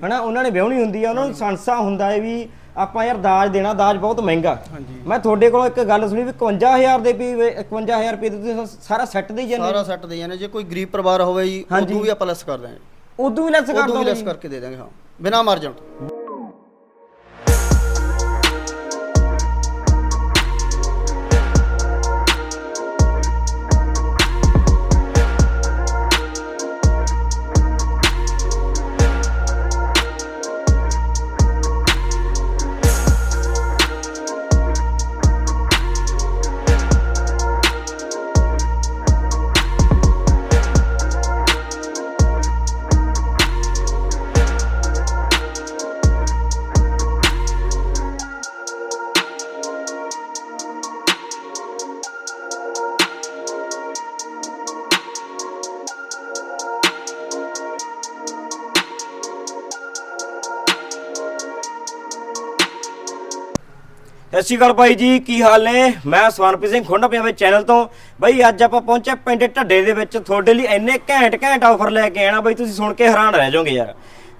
ਹਨਾ ਉਹਨਾਂ ਨੇ ਵਿਆਹਣੀ ਹੁੰਦੀ ਆ ਉਹਨਾਂ ਨੂੰ ਸੰਸਾ ਹੁੰਦਾ ਹੈ ਵੀ ਆਪਾਂ ਯਾਰ ਦਾਜ ਦੇਣਾ ਦਾਜ ਬਹੁਤ ਮਹਿੰਗਾ। ਮੈਂ ਤੁਹਾਡੇ ਕੋਲੋਂ ਇੱਕ ਗੱਲ ਸੁਣੀ ਵੀ 51000 ਦੇ ਵੀ 51000 ਰੁਪਏ ਦੇ ਤੁਸੀਂ ਸਾਰਾ ਸੈੱਟ ਦੇ ਜਾਂਦੇ ਸਾਰਾ ਸੈੱਟ ਦੇ ਜਾਂਦੇ ਜੇ ਕੋਈ ਗਰੀਬ ਪਰਿਵਾਰ ਹੋਵੇ ਜੀ। ਉਦੋਂ ਵੀ ਆਪਾਂ ਲੈਸ ਕਰ ਦਾਂਗੇ ਉਦੋਂ ਵੀ ਲੈਸ ਕਰ ਉਦੋਂ ਵੀ ਦੋਗੇ ਲੈਸ ਕਰਕੇ ਦੇ ਦਾਂਗੇ ਹਾਂ। ਬਿਨਾ ਮਾਰਜਨ ਸਤਿ ਸ਼੍ਰੀ ਅਕਾਲ ਭਾਈ ਜੀ, ਕੀ ਹਾਲ ਨੇ? ਮੈਂ ਸਵਰਨਪ੍ਰੀਤ ਸਿੰਘ ਖੁੰਡਾ ਪੰਜਾਬੀ ਚੈਨਲ ਤੋਂ। ਬਾਈ, ਅੱਜ ਆਪਾਂ ਪਹੁੰਚੇ ਪਿੰਡ ਢੱਡੇ ਦੇ ਵਿੱਚ। ਤੁਹਾਡੇ ਲਈ ਇੰਨੇ ਘੈਂਟ ਘੈਂਟ ਆਫਰ ਲੈ ਕੇ ਆਣਾ ਬਾਈ, ਤੁਸੀਂ ਸੁਣ ਕੇ ਹੈਰਾਨ ਰਹਿ ਜਾਓਗੇ ਯਾਰ।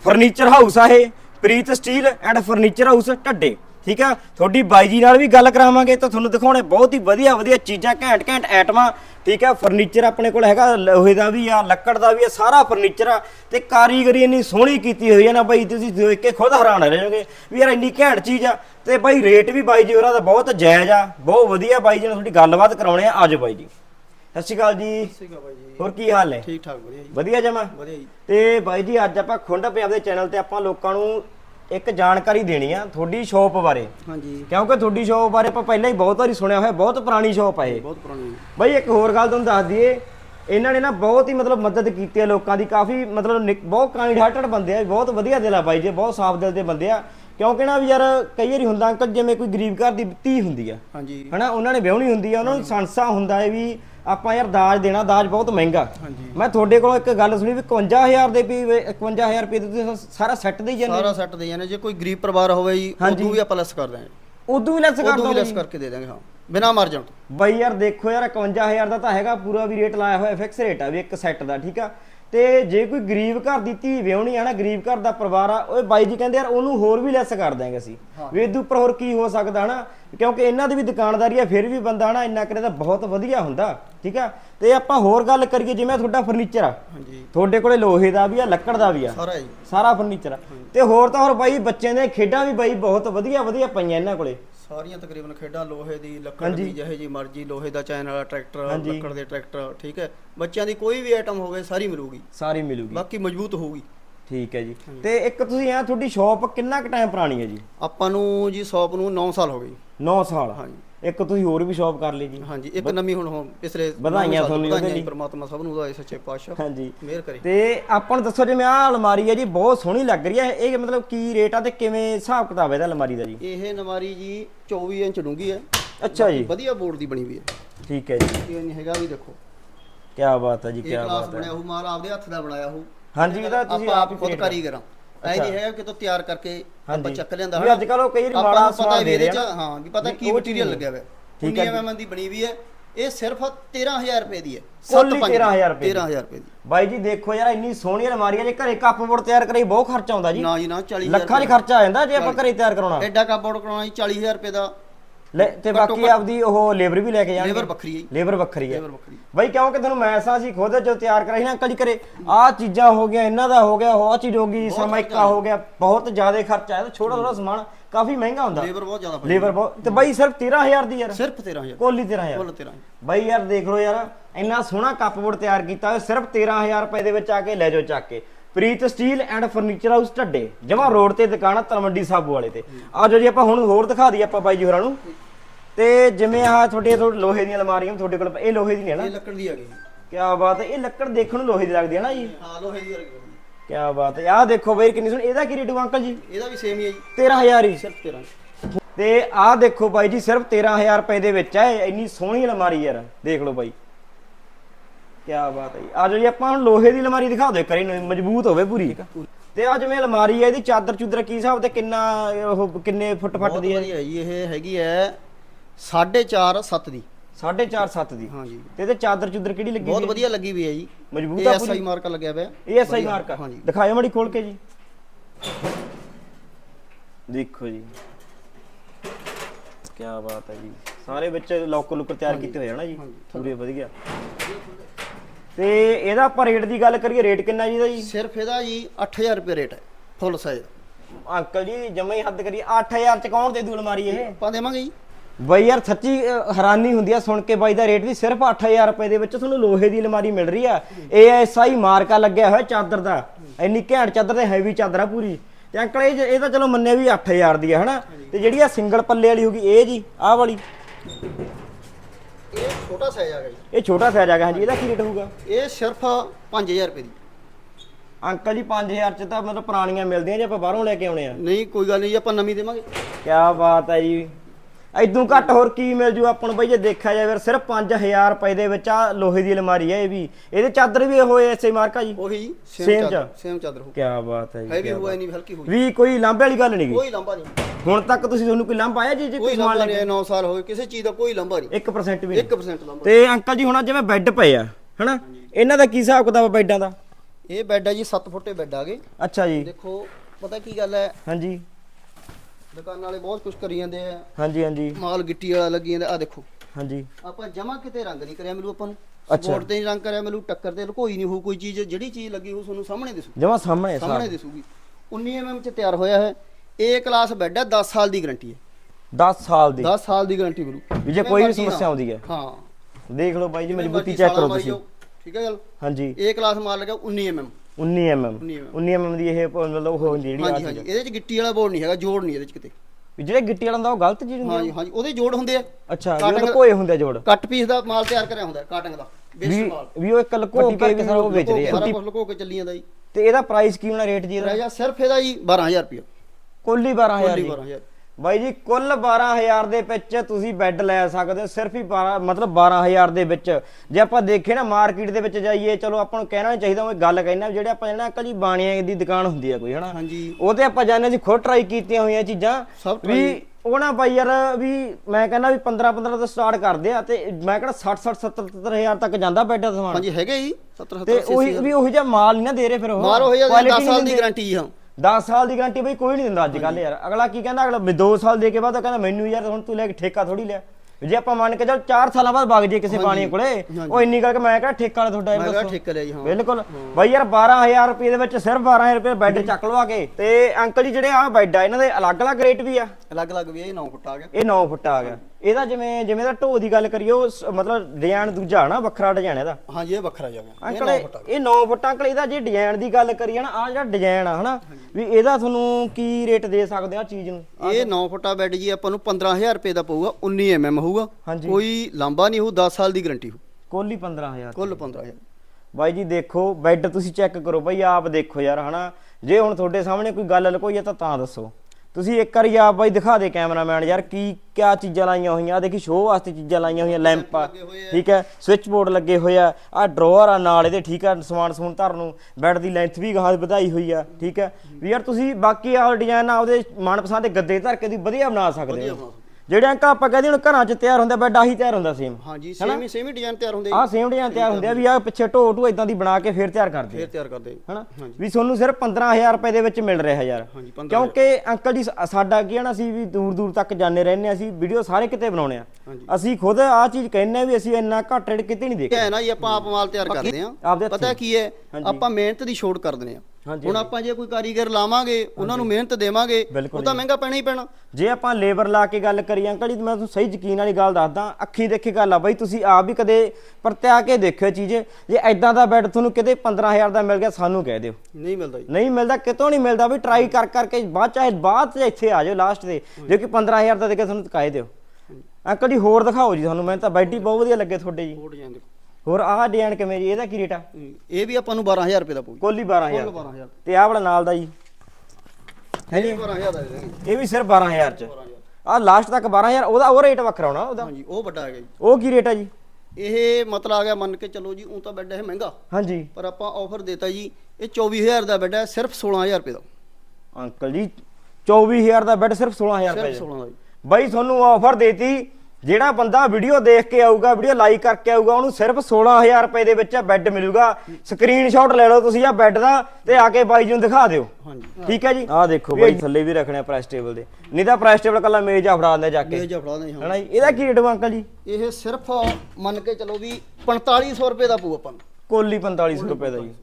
ਫਰਨੀਚਰ ਹਾਊਸ ਆ ਇਹ, Preet steel and furniture house Dhadde. ਠੀਕ ਆ? ਤੁਹਾਡੀ ਬਾਈ ਜੀ ਨਾਲ ਵੀ ਗੱਲ ਕਰਾਵਾਂਗੇ ਤਾਂ ਤੁਹਾਨੂੰ ਦਿਖਾਉਣੇ ਬਹੁਤ ਹੀ ਵਧੀਆ ਵਧੀਆ ਚੀਜ਼ਾਂ ਘੈਂਟ ਘੈਂਟ ਆਈਟਮਾਂ ਠੀਕ ਆ? ਫਰਨੀਚਰ ਆਪਣੇ ਕੋਲ ਹੈਗਾ ਲੋਹੇ ਦਾ ਵੀ ਆ ਲੱਕੜ ਦਾ ਵੀ ਆ ਸਾਰਾ ਫਰਨੀਚਰ ਆ ਤੇ ਕਾਰੀਗਰੀ ਇੰਨੀ ਸੋਹਣੀ ਕੀਤੀ ਹੋਈ ਹੈ ਨਾ ਬਾਈ ਤੁਸੀਂ ਦੇਖ ਕੇ ਖੁਦ ਹੈਰਾਨ ਰਹਿ ਜਾਓਗੇ ਵੀ ਯਾਰ ਇੰਨੀ ਘੈਂਟ ਚੀਜ਼ ਆ ਤੇ ਬਾਈ ਰੇਟ ਵੀ ਬਾਈ ਜੀ ਹੋਰਾਂ ਦਾ ਬਹੁਤ ਜਾਇਜ਼ ਆ ਬਹੁਤ ਵਧੀਆ ਬਾਈ ਜੀ ਨਾਲ ਤੁਹਾਡੀ ਗੱਲਬਾਤ ਕਰਾਉਣੇ ਆ ਆਜੋ ਬਾਈ ਜੀ। ਸਤਿ ਸ਼੍ਰੀ ਅਕਾਲ ਜੀ। ਠੀਕ ਆ ਬਾਈ ਜੀ। ਹੋਰ ਕੀ ਹਾਲ ਹੈ ਠੀਕ ਠਾਕ ਵਧੀਆ ਜੀ। ਵਧੀਆ ਜਮਾ? ਵਧੀਆ ਜੀ। ਤੇ ਬਾਈ ਜੀ ਅੱਜ ਆਪਾਂ ਖੁੰਡ ਪੰਜਾਬ ਦੇ ਚੈਨਲ ਤੇ ਆਪਾਂ ਲੋਕਾਂ ਨੂੰ ਇੱਕ ਜਾਣਕਾਰੀ ਦੇਣੀ ਆ ਤੁਹਾਡੀ ਸ਼ਾਪ ਬਾਰੇ। ਹਾਂਜੀ। ਕਿਉਂਕਿ ਤੁਹਾਡੀ ਸ਼ਾਪ ਬਾਰੇ ਆਪਾਂ ਪਹਿਲਾਂ ਹੀ ਬਹੁਤ ਵਾਰੀ ਸੁਣਿਆ ਹੋਇਆ ਬਹੁਤ ਪੁਰਾਣੀ ਸ਼ਾਪ ਆ ਇਹ। ਬਹੁਤ ਪੁਰਾਣੀ। ਬਾਈ ਇੱਕ ਹੋਰ ਗੱਲ ਤੁਹਾਨੂੰ ਦੱਸ ਦਈਏ ਇਹਨਾਂ ਨੇ ਨਾ ਬਹੁਤ ਹੀ ਮਤਲਬ ਮਦਦ ਕੀਤੀ ਹੈ ਲੋਕਾਂ ਦੀ ਕਾਫੀ ਮਤਲਬ ਨਿਕ- ਬਹੁਤ ਕਾਈਂਡ ਹਾਰਟਡ ਬੰਦੇ ਆ ਬਹੁਤ ਵਧੀਆ ਦਿਲ ਆ ਬਾਈ ਜੀ ਬਹੁਤ ਸਾਫ਼ ਦਿਲ ਦੇ ਬੰਦੇ ਆ। ਕਿਉਂਕਿ ਨਾ ਵੀ ਯਾਰ ਕਈ ਵਾਰੀ ਹੁੰਦਾ ਅੰਕਲ ਜਿਵੇਂ ਕੋਈ ਗਰੀਬ ਘਰ ਦੀ ਧੀ ਹੁੰਦੀ ਆ। ਹਾਂਜੀ। ਹਨਾ ਉਹਨਾਂ ਨੇ ਵਿਆਹਣੀ ਹੁੰਦੀ ਆ ਉਹਨਾਂ ਨੂੰ ਸੰਸਾ ਹੁੰਦਾ ਹੈ ਵੀ ਆਪਾਂ ਯਾਰ ਦਾਜ ਦੇਣਾ ਦਾਜ ਬਹੁਤ ਮਹਿੰਗਾ। ਹਾਂਜੀ। ਮੈਂ ਤੁਹਾਡੇ ਕੋਲੋਂ ਇੱਕ ਗੱਲ ਸੁਣੀ ਵੀ 51000 ਦੇ ਵੀ 51000 ਰੁਪਏ ਦੇ ਤੁਸੀਂ ਸਾਰਾ ਸੈੱਟ ਦੇ ਜਾਂਦੇ ਸਾਰਾ ਸੈੱਟ ਦੇ ਜਾਂਦੇ ਜੇ ਕੋਈ ਗਰੀਬ ਪਰਿਵਾਰ ਹੋਵੇ ਜੀ। ਉਦੋਂ ਵੀ ਆਪਾਂ ਲੈਸ ਕਰ ਦਾਂਗੇ ਉਦੋਂ ਵੀ ਲੈਸ ਕਰ ਉਦੋਂ ਵੀ ਲੈਸ ਦੋਗੇ ਕਰਕੇ ਦੇ ਦਾਂਗੇ ਹਾਂ। ਬਿਨਾ ਮਾਰਜਨ ਤੋਂ। ਬਾਈ ਯਾਰ ਦੇਖੋ ਯਾਰ 51000 ਦਾ ਤਾਂ ਹੈਗਾ ਪੂਰਾ ਵੀ ਰੇਟ ਲਾਇਆ ਹੋਇਆ ਫਿਕਸ ਰੇਟ ਆ ਵੀ ਇੱਕ ਸੈੱਟ ਦਾ ਠੀਕ ਆ? ਤੇ ਜੇ ਕੋਈ ਗਰੀਬ ਘਰ ਦੀ ਧੀ ਵਿਆਹਣੀ ਆ ਨਾ ਗਰੀਬ ਘਰ ਦਾ ਪਰਿਵਾਰ ਆ ਓਏ ਬਾਈ ਜੀ ਕਹਿੰਦੇ ਯਾਰ ਉਹਨੂੰ ਹੋਰ ਵੀ ਲੈਸ ਕਰ ਦਾਂਗੇ ਅਸੀਂ। ਵੀ ਇਹਦੇ ਉੱਪਰ ਹੋਰ ਕੀ ਹੋ ਸਕਦਾ ਹਨਾ ਕਿਉਂਕਿ ਇਹਨਾਂ ਦੀ ਵੀ ਦੁਕਾਨਦਾਰੀ ਆ ਫਿਰ ਵੀ ਬੰਦਾ ਹਨਾ ਇੰਨਾ ਕਰੇ ਤਾਂ ਬਹੁਤ ਵਧੀਆ ਹੁੰਦਾ ਠੀਕ ਆ? ਤੇ ਆਪਾਂ ਹੋਰ ਗੱਲ ਕਰੀਏ ਜਿਵੇਂ ਤੁਹਾਡਾ ਫਰਨੀਚਰ ਆ। ਹਾਂਜੀ। ਤੁਹਾਡੇ ਕੋਲੇ ਲੋਹੇ ਦਾ ਵੀ ਆ ਲੱਕੜ ਦਾ ਵੀ ਆ। ਸਾਰਾ ਜੀ ਸਾਰਾ ਫਰਨੀਚਰ ਆ। ਤੇ ਹੋਰ ਤਾਂ ਹੋਰ ਬਾਈ ਬੱਚਿਆਂ ਦੀਆਂ ਖੇਡਾਂ ਵੀ ਬਾਈ ਬਹੁਤ ਵਧੀਆ ਵਧੀਆ ਪਈਆਂ ਇਹਨਾਂ ਕੋਲੇ। ਸਾਰੀਆਂ ਤਕਰੀਬਨ ਖੇਡਾਂ ਲੋਹੇ ਦੀ ਲੱਕੜ। ਦੀ ਜਿਹੇ ਜੀ ਮਰਜ਼ੀ ਲੋਹੇ ਦਾ ਚੈਨ ਵਾਲਾ ਟਰੈਕਟਰ। ਲੱਕੜ ਦੇ ਟਰੈਕਟਰ ਠੀਕ ਹੈ। ਬੱਚਿਆਂ ਦੀ ਕੋਈ ਵੀ ਆਈਟਮ ਹੋਵੇ ਸਾਰੀ ਮਿਲੂਗੀ। ਸਾਰੀ ਮਿਲੂਗੀ। ਬਾਕੀ ਮਜ਼ਬੂਤ ਹੋਊਗੀ। ਠੀਕ ਹੈ ਜੀ। ਤੇ ਇੱਕ ਤੁਸੀਂ ਆ ਤੁਹਾਡੀ ਸ਼ਾਪ ਕਿੰਨਾ ਕੁ ਟਾਈਮ ਪੁਰਾਣੀ ਹੈ ਜੀ? ਆਪਾਂ ਨੂੰ ਜੀ ਸ਼ਾਪ ਨੂੰ 9 ਸਾਲ ਹੋ ਗਏ ਜੀ। 9 ਸਾਲ। ਹਾਂਜੀ। ਇੱਕ ਤੁਸੀਂ ਹੋਰ ਵੀ ਸ਼ਾਪ ਕਰ ਲਈ ਜੀ। ਹਾਂਜੀ ਇੱਕ ਨਵੀਂ ਹੁਣ ਹੁਣ ਪਿਛਲੇ ਵਧਾਈਆਂ ਤੁਹਾਨੂੰ ਉਹਦੇ ਲਈ। ਪ੍ਰਮਾਤਮਾ ਸਭ ਨੂੰ ਵਧਾਏ ਸੱਚੇ ਪਾਤਸ਼ਾਹ। ਹਾਂਜੀ। ਮਿਹਰ ਕਰੇ। ਤੇ ਆਪਾਂ ਨੂੰ ਦੱਸੋ ਜਿਵੇਂ ਆਹ ਅਲਮਾਰੀ ਹੈ ਜੀ ਬਹੁਤ ਸੋਹਣੀ ਲੱਗ ਰਹੀ ਹੈ। ਇਹ ਮਤਲਬ ਕੀ ਰੇਟ ਆ ਤੇ ਕਿਵੇਂ ਹਿਸਾਬ ਕਿਤਾਬ ਹੈ ਇਹਦਾ ਅਲਮਾਰੀ ਦਾ ਜੀ? ਇਹ ਨਵਾਰੀ ਜੀ 24 ਇੰਚ ਡੂੰਗੀ ਹੈ। ਅੱਛਾ ਜੀ। ਵਧੀਆ ਬੋਰਡ ਦੀ ਬਣੀ ਹੋਈ ਹੈ। ਠੀਕ ਹੈ ਜੀ। ਇਹ ਨਹੀਂ ਹੈਗਾ ਵੀ ਦੇਖੋ। ਕੀ ਬਾਤ ਹੈ ਜੀ ਕੀ ਇਹ ਗਲਾਸ ਬਾਤ ਹੈ। ਬਣਿਆ ਉਹ ਮਾਲ ਆਪਦੇ ਹੱਥ ਦਾ ਬਣਾਇਆ ਉਹ ਹਾਂਜੀ ਇਹਦਾ ਤੁਸੀਂ ਆਪਾਂ ਹੀ ਖੁਦ ਕਾਰੀਗਰ ਐ ਨਹੀਂ ਹੈਗਾ ਕਿ ਤੂੰ ਤਿਆਰ ਕਰਕੇ ਆਪਾਂ। ਚੱਕ ਲਿਆਂਦਾ ਵੀ ਅੱਜ ਕੱਲ੍ਹ ਉਹ ਕਈ ਮਾੜਾ ਸਮਾਨ ਦੇ ਰਹੇ ਆ। ਹਾਂ ਵੀ ਪਤਾ ਕੀ ਮਟੀਰੀਅਲ ਲੱਗਿਆ ਹੋਇਆ ਠੀਕ ਹੈ 19 mm ਦੀ ਬਣੀ ਵੀ ਹੈ ਇਹ ਸਿਰਫ 13000 ਰੁਪਏ ਦੀ ਹੈ। ਪੰਜ 13,000 ਰੁਪਏ ਦੀ। 13000 ਰੁਪਏ ਦੀ। ਬਾਈ ਜੀ ਦੇਖੋ ਯਾਰ ਇੰਨੀ ਸੋਹਣੀ ਅਲਮਾਰੀ ਹੈ ਜੇ ਘਰੇ ਕੱਪਬੋਰਡ ਤਿਆਰ ਕਰਾਈ ਬਹੁਤ ਖਰਚਾ ਆਉਂਦਾ ਜੀ। ਨਾ ਜੀ ਨਾ 40000 ਲੱਖਾਂ 'ਚ ਖਰਚਾ ਆ ਜਾਂਦਾ ਜੇ ਆਪਾਂ ਘਰੇ ਤਿਆਰ ਕਰਾਉਣਾ। ਐਡਾ ਕਾਪੋਰਡ ਕਰਾਉਣਾ ਜੀ 40000 ਰੁਪਏ ਦਾ। ਲੈ ਤੇ ਬਾਕੀ ਆਪਦੀ ਉਹ ਲੇਬਰ ਵੀ ਲੈ ਕੇ ਜਾਣਗੇ। ਲੇਬਰ ਵੱਖਰੀ ਹੈ ਲੇਬਰ ਵੱਖਰੀ ਹੈ। ਲੇਬਰ ਵੱਖਰੀ ਬਾਈ ਕਿਉਂਕਿ ਤੁਹਾਨੂੰ ਮੈਂ ਸਾਂ ਸੀ ਖੁਦ ਜੋ ਤਿਆਰ ਕਰਾਈ ਨਾ ਅੰਕਲ ਜੀ ਕਰੇ ਆਹ ਚੀਜ਼ਾਂ ਹੋ ਗਿਆ ਇਹਨਾਂ ਦਾ ਹੋ ਗਿਆ ਉਹ ਚੀਜ਼ ਹੋ ਗਈ ਸਰਮਾਈਕਾ ਹੋ ਗਿਆ ਬਹੁਤ ਜ਼ਿਆਦਾ ਖਰਚਾ ਹੈ ਛੋਟਾ ਛੋਟਾ ਸਮਾਨ ਕਾਫੀ ਮਹਿੰਗਾ ਹੁੰਦਾ। ਲੇਬਰ ਬਹੁਤ ਜ਼ਿਆਦਾ ਲੇਬਰ ਬਹੁਤ ਤੇ ਬਾਈ ਸਿਰਫ 13000 ਦੀ ਯਾਰ। ਸਿਰਫ 13000 ਕੋਲੀ 13000 ਕੁੱਲ 13 ਬਾਈ ਯਾਰ ਦੇਖ ਲਓ ਯਾਰ ਇੰਨਾ ਸੋਹਣਾ ਕੱਪਬੋਰਡ ਤਿਆਰ ਕੀਤਾ ਹੋਇਆ ਸਿਰਫ 13000 ਰੁਪਏ ਦੇ ਵਿੱਚ ਆ ਕੇ ਲੈ ਜਾਓ ਚੱਕ ਕੇ। Preet steel and furniture house Dhadde ਜਮਾ ਰੋਡ ਤੇ ਦੁਕਾਨ ਆ ਤਲਵੰਡੀ ਸਾਬੂ ਵਾਲੇ ਤੇ। ਆ ਜਾਓ ਜੀ ਆਪਾਂ ਹੁਣ ਹੋਰ ਦਿਖਾ ਦਈਏ ਆਪਾਂ ਬਾਈ ਜੀ ਹੋਰਾਂ ਨੂੰ। ਤੇ ਜਿਵੇਂ ਆ ਤੁਹਾਡੇ ਤੁਹਾਡੇ ਲੋਹੇ ਦੀਆਂ ਅਲਮਾਰੀਆਂ ਤੁਹਾਡੇ ਕੋਲ ਇਹ ਲੋਹੇ ਦੀ ਨਹੀਂ ਹੈ ਨਾ? ਇਹ ਲੱਕੜ ਦੀ ਆ ਗਈ ਕੀ ਬਾਤ ਹੈ ਇਹ ਲੱਕੜ ਦੇਖਣ ਨੂੰ ਲੋਹੇ ਦੀ ਲੱਗਦੀ ਹੈ ਨਾ ਜੀ? ਹਾਂ ਲੋਹੇ ਦੀ ਗਈ ਕੀ ਬਾਤ ਹੈ ਆਹ ਦੇਖੋ ਬਾਈ ਕਿੰਨੀ ਸੋਹਣੀ ਇਹਦਾ ਕੀ ਰੇਟ ਅੰਕਲ ਜੀ? ਇਹਦਾ ਵੀ ਸੇਮ ਹੀ ਹੈ ਜੀ। 13000 ਹੀ। ਸਿਰਫ 13 ਤੇ ਆਹ ਦੇਖੋ ਬਾਈ ਜੀ ਸਿਰਫ 13000 ਰੁਪਏ ਦੇ ਵਿੱਚ ਹੈ ਇੰਨੀ ਸੋਹਣੀ ਅਲਮਾਰੀ ਯਾਰ ਦੇਖ ਲਓ ਬਾਈ। ਕੀ ਬਾਤ ਹੈ ਜੀ। ਆ ਜਾਓ ਜੀ ਆਪਾਂ ਹੁਣ ਲੋਹੇ ਦੀ ਅਲਮਾਰੀ ਦਿਖਾ ਦਿਓ ਕਰੀ ਮਜ਼ਬੂਤ ਹੋਵੇ ਪੂਰੀ ਤੇ ਆ ਜਿਵੇਂ ਅਲਮਾਰੀ ਹੈ ਇਹਦੀ ਚਾਦਰ ਚੁਦਰ ਕੀ ਹਿਸਾਬ ਤੇ ਕਿੰਨਾ ਉਹ ਕਿੰਨੇ ਫੁੱਟ ਫੱਟ ਬਹੁਤ ਦੀ ਹੈ? ਵਧੀਆ ਜੀ ਇਹ ਹੈਗੀ ਹੈ 4.5 7 ਦੀ। 4.5 7 ਦੀ। ਹਾਂਜੀ। ਤੇ ਇਹਦੇ ਚਾਦਰ ਚੁਦਰ ਕਿਹੜੀ ਲੱਗੀ ਬਹੁਤ ਹੋਈ? ਵਧੀਆ ਲੱਗੀ ਵੀ ਹੈ ਜੀ। ਮਜ਼ਬੂਤ ਆ ਐਸਆਈ ਪੂਰੀ? ਮਾਰਕਾ ਲੱਗਿਆ ਹੋਇਆ ਇਹ ਐਸਆਈ ਵਧੀਆ, ਮਾਰਕ। ਆ ਹਾਂਜੀ। ਦਿਖਾਇਓ ਮੜੀ ਖੋਲ ਕੇ ਜੀ। ਦੇਖੋ ਜੀ। ਕੀ ਬਾਤ ਹੈ ਜੀ। ਸਾਰੇ ਵਿੱਚ ਲੋਕ ਲੁੱਕ ਤਿਆਰ ਕੀਤੇ ਹੋਏ ਆ ਨਾ ਜੀ। ਪੂਰੇ ਵਧੀਆ। ਤੇ ਇਹਦਾ ਆਪਾਂ ਰੇਟ ਦੀ ਗੱਲ ਕਰੀਏ ਰੇਟ ਕਿੰਨਾ ਜੀ ਇਹਦਾ ਜੀ? ਸਿਰਫ ਇਹਦਾ ਜੀ 8000 ਰੁਪਏ ਰੇਟ ਹੈ ਫੁੱਲ ਸਾਈਜ਼ ਅੰਕਲ ਜੀ ਜਮਾ ਹੀ ਹੱਦ ਕਰੀਏ। 8000 ਚ ਕੌਣ ਦੇ ਦੂ ਅਲਮਾਰੀ ਇਹ? ਆਪਾਂ ਦੇਵਾਂਗੇ ਜੀ। ਬਈ ਯਾਰ ਸੱਚੀ ਅ, ਹੈਰਾਨੀ ਹੁੰਦੀ ਆ ਸੁਣ ਕੇ ਬਾਈ ਦਾ ਰੇਟ ਵੀ ਸਿਰਫ 8000 ਰੁਪਏ ਦੇ ਵਿੱਚ ਤੁਹਾਨੂੰ ਲੋਹੇ ਦੀ ਅਲਮਾਰੀ ਮਿਲ ਰਹੀ ਆ। ਏਐਸਆਈ ਮਾਰਕਾ ਲੱਗਿਆ ਹੋਇਆ ਚਾਦਰ ਦਾ। ਇੰਨੀ ਘੈਂਟ ਚਾਦਰ ਤੇ ਹੈਵੀ ਚਾਦਰ ਆ ਪੂਰੀ। ਤੇ ਅੰਕਲ ਇਹ ਜ- ਇਹ ਤਾਂ ਚਲੋ ਮੰਨਿਆ ਵੀ 8000 ਦੀ ਆ ਹਨਾ? ਤੇ ਜਿਹੜੀ ਆ ਸਿੰਗਲ ਪੱਲੇ ਵਾਲੀ ਹੋਗੀ ਇਹ ਜੀ ਆਹ ਵਾਲੀ। ਇਹ ਛੋਟਾ ਸਾਈਜ਼ ਆ ਗਿਆ ਜੀ ਇਹ ਛੋਟਾ ਸਾਈਜ਼ ਆ ਗਿਆ ਹਾਂਜੀ। ਇਹਦਾ ਕੀ ਰੇਟ ਹੋਊਗਾ? ਇਹ ਸਿਰਫ 5000 ਰੁਪਏ ਦੀ। ਅੰਕਲ ਜੀ 5000 ਚ ਤਾਂ ਮਤਲਬ ਪੁਰਾਣੀਆਂ ਮਿਲਦੀਆਂ ਜੇ ਆਪਾਂ ਬਾਹਰੋਂ ਲੈ ਕੇ ਆਉਣੇ ਆ। ਨਹੀਂ ਕੋਈ ਗੱਲ ਨਹੀਂ ਜੀ ਆਪਾਂ ਨਵੀਂ ਦੇਵਾਂਗੇ। ਕੀ ਬਾਤ ਹੈ ਜੀ। ਇਦੋਂ ਘੱਟ ਹੋਰ ਕੀ ਮਿਲ ਜੂ ਆਪਾਂ ਨੂੰ ਬਈ ਜੇ ਦੇਖਿਆ ਜਾਵੇ ਸਿਰਫ 5000 ਰੁਪਏ ਦੇ ਵਿੱਚ ਆ ਲੋਹੇ ਦੀ ਅਲਮਾਰੀ ਹੈ ਇਹ ਵੀ। ਇਹਦੇ ਚਾਦਰ ਵੀ ਹੋਏ ਐਸੇ ਮਾਰਕਾ ਜੀ? ਉਹੀ ਸੇਮ। ਚਾਦਰ ਸੇਮ ਚਾਦਰ ਹੋ ਕੀ ਬਾਤ ਹੈ ਜੀ ਹੈਵੀ ਹੋਇਆ ਨਹੀਂ ਹਲਕੀ ਹੋਈ ਵੀ ਕੋਈ ਲਾਂਭੇ ਵਾਲੀ ਗੱਲ ਨਹੀਂ ਕੋਈ ਲੰਬਾ ਨਹੀਂ। ਹੁਣ ਤੱਕ ਤੁਸੀਂ ਤੁਹਾਨੂੰ ਕੋਈ ਲਾਂਭਾ ਆਇਆ ਜੀ ਜੇ ਕੋਈ ਸਮਾਨ ਲੈ ਨਹੀਂ 9 ਸਾਲ ਹੋ ਗਏ ਕਿਸੇ ਚੀਜ਼ ਦਾ ਕੋਈ ਲੰਬਾ ਨਹੀਂ। 1% ਵੀ ਨਹੀਂ। 1% ਲੰਬਾ ਤੇ ਅੰਕਲ ਜੀ ਹੁਣ ਜਿਵੇਂ ਬੈੱਡ ਪਏ ਆ ਹਨਾ? ਇਹਨਾਂ ਦਾ ਕੀ ਹਿਸਾਬ ਕਿਤਾਬ ਆ ਬੈੱਡਾਂ ਦਾ? ਇਹ ਬੈੱਡ ਹੈ ਜੀ 7 ਫੁੱਟੇ ਬੈੱਡ ਆ ਗਏ। ਅੱਛਾ ਜੀ। ਦੇਖੋ ਪਤਾ ਕੀ ਗੱਲ ਹੈ? ਹਾਂਜੀ। ਦੁਕਾਨਾਂ ਵਾਲੇ ਬਹੁਤ ਕੁਝ ਕਰੀ ਜਾਂਦੇ ਆ। ਹਾਂਜੀ ਹਾਂਜੀ। ਮਾਲ ਗਿੱਟੀ ਵਾਲਾ ਲੱਗੀ ਜਾਂਦਾ ਆ ਦੇਖੋ। ਹਾਂਜੀ। ਆਪਾਂ ਜਮਾ ਕਿਤੇ ਰੰਗ ਨਹੀਂ ਕਰਿਆ ਮਿਲੂ ਆਪਾਂ ਨੂੰ। ਅੱਛਾ। ਬੋਰਡ ਤੇ ਨਹੀਂ ਰੰਗ ਕਰਿਆ ਮਿਲੂ ਟੱਕਰ ਤੇ ਕੋਈ ਨਹੀਂ ਹੋ ਕੋਈ ਚੀਜ਼ ਜਿਹੜੀ ਚੀਜ਼ ਲੱਗੀ ਹੋ ਤੁਹਾਨੂੰ ਸਾਹਮਣੇ ਦਿਸੂ। ਜਮਾ ਸਾਹਮਣੇ ਸਾਹਮਣੇ। ਸਾਹ ਦਿਸੂਗੀ। 19 mm ਚ ਤਿਆਰ ਹੋਇਆ ਹੈ। ਇਹ ਕਲਾਸ ਬੈੱਡ ਹੈ 10 ਸਾਲ ਦੀ ਗਾਰੰਟੀ ਹੈ। 10 ਸਾਲ ਦੀ। 10 ਸਾਲ ਦੀ ਗਾਰੰਟੀ ਮਿਲੂ। ਜੇ ਕੋਈ ਵੀ ਸਮੱਸਿਆ। ਆਉਂਦੀ ਹੈ। ਹਾਂ। ਦੇਖ ਲਓ ਬਾਈ ਜੀ ਮਜ਼ਬੂਤੀ ਚੈੱਕ ਕਰੋ ਤੁਸੀਂ। ਠੀਕ ਹੈ ਗੱਲ? ਹਾਂਜੀ। ਇਹ ਕਲਾਸ ਮਾਰ ਲਗਾ 19 mm 19 mm 19 mm 19 ਦੀ ਇਹ ਮਤਲਬ ਉਹ ਹੁੰਦੀ ਜਿਹੜੀ ਆ ਹਾਂਜੀ। ਹਾਂਜੀ ਇਹਦੇ ਚ ਗਿੱਟੀ ਵਾਲਾ ਬੋਰਡ ਨਹੀਂ ਹੈਗਾ ਜੋੜ ਨਹੀਂ ਇਹਦੇ ਚ ਕਿਤੇ। ਵੀ ਜਿਹੜੇ ਗਿੱਟੀ ਵਾਲਾ ਹੁੰਦਾ ਉਹ ਗਲਤ ਚੀਜ਼ ਹੁੰਦੀ ਹਾਂਜੀ ਹਾਂਜੀ। ਉਹਦੇ ਜੋੜ ਹੁੰਦੇ ਆ। ਅੱਛਾ ਉਹ ਕੋਏ ਹੁੰਦੇ ਆ ਜੋੜ? ਕੱਟ ਪੀਸ ਦਾ ਮਾਲ ਤਿਆਰ ਕਰਿਆ ਹੁੰਦਾ ਕਾਟਿੰਗ ਦਾ ਵੀ ਬੇਸ ਮਾਲ। ਵੀ ਉਹ ਇੱਕ ਲਕੋ ਕੇ ਵੀ ਸਾਰਾ ਉਹ ਵੇਚ ਰਹੇ ਸਾਰਾ ਆ ਕੁਝ ਲੁਕੋ ਕੇ ਚੱਲੀ ਜਾਂਦਾ ਜੀ। ਤੇ ਇਹਦਾ ਪ੍ਰਾਈਸ ਕੀ ਹੋਣਾ ਰੇਟ ਜੀ ਇਹਦਾ? ਰਹਿ ਜਾ ਸਿਰਫ ਇਹਦਾ ਜੀ 12000 ਰੁਪਏ ਕੁੱਲ ਹੀ 12000 ਕੁੱਲੀ ਜੀ। 12000 ਬਾਈ ਜੀ ਕੁੱਲ 12000 ਦੇ ਵਿੱਚ ਤੁਸੀਂ ਬੈੱਡ ਲੈ ਸਕਦੇ ਹੋ ਸਿਰਫ ਹੀ 12 ਮਤਲਬ 12000 ਦੇ ਵਿੱਚ। ਜੇ ਆਪਾਂ ਦੇਖੇ ਨਾ ਮਾਰਕੀਟ ਦੇ ਵਿੱਚ ਜਾਈਏ ਚਲੋ ਆਪਾਂ ਨੂੰ ਕਹਿਣਾ ਨਹੀਂ ਚਾਹੀਦਾ ਉਹ ਗੱਲ ਕਹਿਣਾ ਜਿਹੜੇ ਆਪਾਂ ਜਿਹੜਾ ਅੰਕਲ ਜੀ ਬਾਣੀਆਂ ਦੀ ਦੁਕਾਨ ਹੁੰਦੀ ਆ ਕੋਈ ਹਨਾ? ਹਾਂਜੀ। ਉਹ ਤੇ ਆਪਾਂ ਜਾਣਦੇ ਸੀ ਖੁਦ ਟਰਾਈ ਕੀਤੀਆਂ ਹੋਈਆਂ ਚੀਜ਼ਾਂ। ਵੀ ਉਹ ਨਾ ਬਾਈ ਯਾਰ ਵੀ ਮੈਂ ਕਹਿੰਦਾ ਵੀ 15 15 ਤੋਂ ਸਟਾਰਟ ਕਰਦੇ ਆ ਤੇ ਮੈਂ ਕਹਿੰਦਾ 60 60 70 70000 ਤੱਕ ਜਾਂਦਾ ਬੈੱਡ ਦਾ ਸਮਾਨ। ਹਾਂਜੀ ਹੈਗੇ ਜੀ 70 ਤੇ 70 ਉਹੀ ਵੀ ਉਹੀ ਜਿਹਾ ਮਾਲ ਨਹੀਂ ਨਾ ਦੇ ਰਹੇ ਫਿਰ ਉਹ ਹੋਈ ਆ Quality 10 ਨਹੀਂ ਸਾਲ ਦੀ। ਗਾਰੰਟੀ ਜੀ ਹਾਂ 10 ਸਾਲ ਦੀ ਗਾਰੰਟੀ ਬਈ ਕੋਈ ਨਹੀਂ ਦਿੰਦਾ ਅੱਜ ਕੱਲ ਯਾਰ। ਅਗਲਾ ਕੀ ਕਹਿੰਦਾ ਅਗਲਾ 2 ਸਾਲ ਦੇ ਕੇ ਬਾਅਦ ਉਹ ਕਹਿੰਦਾ ਮੈਨੂੰ ਯਾਰ ਹੁਣ ਤੂੰ ਲੈ ਕੇ ਠੇਕਾ ਥੋੜੀ ਲਿਆ। ਜੇ ਆਪਾਂ ਮੰਨ ਕੇ ਚੱਲ 4 ਸਾਲਾਂ ਬਾਅਦ ਵਗ ਜੇ ਕਿਸੇ ਪਾਣੀ ਕੋਲੇ ਉਹ ਇੰਨੀ ਕਰਕੇ ਮੈਂ ਕਿਹਾ ਠੇਕਾ ਵਾਲਾ ਤੁਹਾਡਾ ਮੈਂ ਕਿਹਾ ਠੇਕਾ ਲਿਆ ਜੀ ਹਾਂ। ਬਿਲਕੁਲ। ਬਾਈ ਯਾਰ 12000 ਰੁਪਏ ਦੇ ਵਿੱਚ ਸਿਰਫ 12000 ਰੁਪਏ ਬੈੱਡ ਚੱਕ ਲਵਾ ਕੇ ਤੇ ਅੰਕਲ ਜੀ ਜਿਹੜੇ ਆ ਬੈੱਡ ਆ ਇਹਨਾਂ ਦੇ ਅਲੱਗ-ਅਲੱਗ ਰੇਟ ਵੀ ਆ? ਅਲੱਗ-ਅਲੱਗ ਵੀ ਇਹ 9 ਫੁੱਟ ਆ ਗਿਆ। ਇਹ 9 ਫੁੱਟ ਆ ਗਿਆ। ਇਹਦਾ ਜਿਵੇਂ ਜਿਵੇਂ ਦਾ ਢੋ ਦੀ ਗੱਲ ਕਰੀਏ ਉਹ ਸ- ਮਤਲਬ ਡਿਜ਼ਾਈਨ ਦੂਜਾ ਨਾ ਵੱਖਰਾ ਡਿਜ਼ਾਈਨ ਇਹਦਾ? ਹਾਂਜੀ ਇਹ ਵੱਖਰਾ ਜਾ ਗਿਆ ਇਹ ਅੰਕਲ 9 ਫੁੱਟ ਆ ਇਹ 9 ਫੁੱਟ ਅੰਕਲ ਇਹਦਾ ਜੇ ਡਿਜ਼ਾਈਨ ਦੀ ਗੱਲ ਕਰੀਏ ਨਾ ਆ ਜਿਹੜਾ ਡਿਜ਼ਾਈਨ ਆ ਹਨਾ ਵੀ ਇਹਦਾ ਤੁਹਾਨੂੰ ਕੀ ਰੇਟ ਦੇ ਸਕਦੇ ਆ ਚੀਜ਼ ਨੂੰ। ਇਹ 9 ਫੁੱਟਾ ਬੈੱਡ ਜੀ ਆਪਾਂ ਨੂੰ 15000 ਰੁਪਏ ਦਾ ਪਊਗਾ 19 mm ਹੋਊਗਾ। ਹਾਂਜੀ। ਕੋਈ ਲੰਬਾ ਨਹੀਂ ਹੋਊ 10 ਸਾਲ ਦੀ ਗਾਰੰਟੀ ਹੋ ਕੁੱਲ ਹੀ 15000 ਕੁੱਲ 15000 ਬਾਈ ਜੀ ਦੇਖੋ ਬੈੱਡ ਤੁਸੀਂ ਚੈੱਕ ਕਰੋ ਬਾਈ ਆਪ ਦੇਖੋ ਯਾਰ ਹਨਾ। ਜੇ ਹੁਣ ਤੁਹਾਡੇ ਸਾਹਮਣੇ ਕੋਈ ਗੱਲ ਲਕੋਈ ਆ ਤਾਂ ਤਾਂ ਦੱਸੋ। ਤੁਸੀਂ ਇੱਕ ਵਾਰੀ ਆਪ ਬਾਈ ਦਿਖਾ ਦੇ ਕੈਮਰਾਮੈਨ ਯਾਰ ਕੀ ਕਿਆ ਚੀਜ਼ਾਂ ਲਾਈਆਂ ਹੋਈਆਂ। ਆ ਦੇਖੀ ਸ਼ੋਅ ਵਾਸਤੇ ਚੀਜ਼ਾਂ ਲਾਈਆਂ ਹੋਈਆਂ ਲੈਂਪ ਆ। ਠੀਕ ਹੈ ਸਵਿਚ ਬੋਰਡ ਲੱਗੇ ਹੋਏ ਆ। ਆ ਡਰਾਅਰ ਆ ਨਾਲ ਇਹਦੇ ਠੀਕ ਆ ਸਮਾਨ ਸਮੂਨ ਧਰਨ ਨੂੰ। ਬੈੱਡ ਦੀ ਲੈਂਥ ਵੀ ਗਾਹ ਵਧਾਈ ਹੋਈ ਆ ਠੀਕ ਹੈ। ਵੀ ਯਾਰ ਤੁਸੀਂ ਬਾਕੀ ਆ ਡਿਜ਼ਾਈਨ ਆ ਉਹਦੇ ਮਨਪਸੰਦ ਦੇ ਗੱਦੇ ਧਰ ਕੇ ਦੀ ਵਧੀਆ ਬਣਾ ਸਕਦੇ ਹੋ। ਜਿਹੜੇ ਅੰਕਲ ਆਪਾਂ ਕਹਿੰਦੇ ਹੁਣ ਘਰਾਂ 'ਚ ਤਿਆਰ ਹੁੰਦਾ ਬੈੱਡ ਆਹੀ ਤਿਆਰ ਹੁੰਦਾ ਸੇਮ ਹਾਂਜੀ ਸੇਮ ਹੀ ਸੇਮ ਹੀ ਡਿਜ਼ਾਈਨ ਤਿਆਰ ਹੁੰਦੇ ਆਹ ਸੇਮ ਡਿਜ਼ਾਈਨ ਤਿਆਰ ਹੁੰਦੇ ਆ ਵੀ ਆ ਪਿੱਛੇ ਢੋ ਢੋ ਇਦਾਂ ਦੀ ਬਣਾ ਕੇ ਫੇਰ ਤਿਆਰ ਕਰਦੇ ਆ। ਫੇਰ ਤਿਆਰ ਕਰਦੇ ਹਨਾ? ਵੀ ਤੁਹਾਨੂੰ ਸਿਰਫ 15000 ਰੁਪਏ ਦੇ ਵਿੱਚ ਮਿਲ ਰਿਹਾ ਯਾਰ ਹਾਂਜੀ 15 ਕਿਉਂਕਿ ਅੰਕਲ ਜੀ ਸਾਡਾ ਕੀ ਹੈ ਨਾ ਅਸੀਂ ਵੀ ਦੂਰ ਦੂਰ ਤੱਕ ਜਾਂਦੇ ਰਹਿੰਦੇ ਹਾਂ ਅਸੀਂ ਵੀਡੀਓ ਸਾਰੇ ਕਿਤੇ ਬਣਾਉਣੇ ਆ। ਅਸੀਂ ਖੁਦ ਆਹ ਚੀਜ਼ ਕਹਿੰਨੇ ਆ ਵੀ ਅਸੀਂ ਇੰਨਾ ਘੱਟ ਰੇਟ ਕਿਤੇ ਨਹੀਂ ਦੇਖਿਆ ਹੈ ਨਾ ਜੀ ਆਪਾਂ ਆਪ ਮਾਲ ਤਿਆਰ ਕਰਦੇ ਆ। ਪਤਾ ਕੀ ਹੈ। ਆਪਾਂ ਮਿਹਨਤ ਦੀ ਛੋੜ ਕਰ ਦਿੰਦੇ ਆ। ਹੁਣ ਆਪਾਂ ਜੇ ਕੋਈ ਕਾਰੀਗਰ ਲਾਵਾਂਗੇ ਉਹਨਾਂ ਨੂੰ ਮਿਹਨਤ ਦੇਵਾਂਗੇ ਉਹ ਤਾਂ ਮਹਿੰਗਾ ਪੈਣਾ ਹੀ ਪੈਣਾ। ਜੇ ਆਪਾਂ ਲੇਬਰ ਲਾ ਕੇ ਗੱਲ ਕਰੀਏ ਅੰਕਲ ਜੀ ਮੈਂ ਤੁਹਾਨੂੰ ਸਹੀ ਯਕੀਨ ਵਾਲੀ ਗੱਲ ਦੱਸਦਾ ਅੱਖੀਂ ਦੇਖੀ ਗੱਲ ਆ ਬਾਈ ਤੁਸੀਂ ਆਪ ਵੀ ਕਦੇ ਪਰਤਿਆ ਕੇ ਦੇਖਿਓ ਚੀਜ਼। ਜੇ ਐਦਾਂ ਦਾ ਬੈੱਡ ਤੁਹਾਨੂੰ ਕਿਤੇ 15000 ਦਾ ਮਿਲ ਗਿਆ ਸਾਨੂੰ ਕਹਿ ਦਿਓ। ਨਹੀਂ ਮਿਲਦਾ ਜੀ। ਨਹੀਂ ਮਿਲਦਾ ਕਿਤੋਂ ਨਹੀਂ ਮਿਲਦਾ ਵੀ ਟਰਾਈ ਕਰ ਕਰਕੇ ਬਾਅਦ ਚਾਹੇ ਬਾਅਦ ਚ ਇੱਥੇ ਆ ਜਾਓ ਲਾਸਟ ਤੇ ਜੇ ਕਿ 15000 ਦਾ ਦੇ ਕੇ ਤੁਹਾਨੂੰ ਕਾਇ ਦਿਓ। ਅੰਕਲ ਜੀ ਹੋਰ ਦਿਖਾਓ ਜੀ ਤੁਹਾਨੂੰ ਮੈਨੂੰ ਤਾਂ ਬੈਡੀ ਬਹੁਤ ਵਧੀਆ ਲੱਗੇ ਤੁਹਾਡੇ ਜੀ। ਹੋਰ ਆਹ ਡਿਜ਼ਾਈਨ ਕਿਵੇਂ ਜੀ? ਇਹਦਾ ਕੀ ਰੇਟ ਆ? ਇਹ ਵੀ ਆਪਾਂ ਨੂੰ 12000 ਰੁਪਏ ਦਾ ਪਊਗਾ ਕੋਲੀ 12000 ਕੁੱਲ 12000 ਤੇ ਆਹ ਵਾਲਾ ਨਾਲ ਦਾ ਜੀ। ਹੈ ਜੀ? ਇਹ 12000 ਦਾ ਦੇ ਦੇਣਗੇ ਇਹ ਵੀ ਸਿਰਫ 12000 ਚ। ਆਹ ਲਾਸਟ ਤੱਕ 12000 ਉਹਦਾ ਉਹ ਰੇਟ ਵੱਖਰਾ ਹੋਣਾ ਉਹਦਾ। ਹਾਂਜੀ ਉਹ ਵੱਡਾ ਹੈਗਾ ਜੀ। ਉਹ ਕੀ ਰੇਟ ਆ ਜੀ? ਇਹ ਮਤਲਬ ਆ ਗਿਆ ਮੰਨ ਕੇ ਚੱਲੋ ਜੀ ਉਹ ਤਾਂ ਬੈੱਡ ਹੈ ਮਹਿੰਗਾ। ਹਾਂਜੀ। ਪਰ ਆਪਾਂ ਆਫਰ ਦਿੱਤਾ ਜੀ ਇਹ 24000 ਦਾ ਬੈੱਡ ਹੈ ਸਿਰਫ 16000 ਰੁਪਏ ਦਾ। ਅੰਕਲ ਜੀ 24000 ਦਾ ਬੈੱਡ ਸਿਰਫ 16000 ਰੁਪਏ ਸਿਰਫ ਚ। 16 ਦਾ ਬਾਈ ਤੁਹਾਨੂੰ ਆਫਰ ਦੇਤੀ ਜਿਹੜਾ ਬੰਦਾ ਵੀਡੀਓ ਦੇਖ ਕੇ ਆਊਗਾ ਵੀਡੀਓ ਲਾਈਕ ਕਰਕੇ ਆਊਗਾ ਉਹਨੂੰ ਸਿਰਫ 16000 ਰੁਪਏ ਦੇ ਵਿੱਚ ਬੈੱਡ ਮਿਲੂਗਾ। ਸਕਰੀਨਸ਼ਾਟ ਲੈ ਲਓ ਤੁਸੀਂ ਆ ਬੈੱਡ ਦਾ ਤੇ ਆ ਕੇ ਬਾਈ ਜੀ ਨੂੰ ਦਿਖਾ ਦਿਓ। ਹਾਂਜੀ। ਠੀਕ ਹੈ ਜੀ? ਆਹ ਦੇਖੋ ਬਾਈ ਥੱਲੇ ਵੀ ਰੱਖਣੇ ਆ ਪ੍ਰੈਸ ਟੇਬਲ ਦੇ। ਨਹੀਂ ਤਾਂ ਪ੍ਰੈਸ ਟੇਬਲ ਕੱਲਾ ਮੇਜ਼ ਆ ਫੜਾ ਦਿੰਦੇ ਜਾ ਕੇ। ਮੇਜ ਫੜਾ ਦੇ ਹਾਂ। ਹਨਾ ਜੀ? ਇਹਦਾ ਕੀ ਰੇਟ ਅੰਕਲ ਜੀ? ਇਹ ਸਿਰਫ ਮੰਨ ਕੇ ਚਲੋ ਵੀ 4500 ਰੁਪਏ ਦਾ ਪਊ ਆਪਾਂ ਨੂੰ। ਕੋਲੀ 4500 ਰੁਪਏ ਦਾ ਜੀ।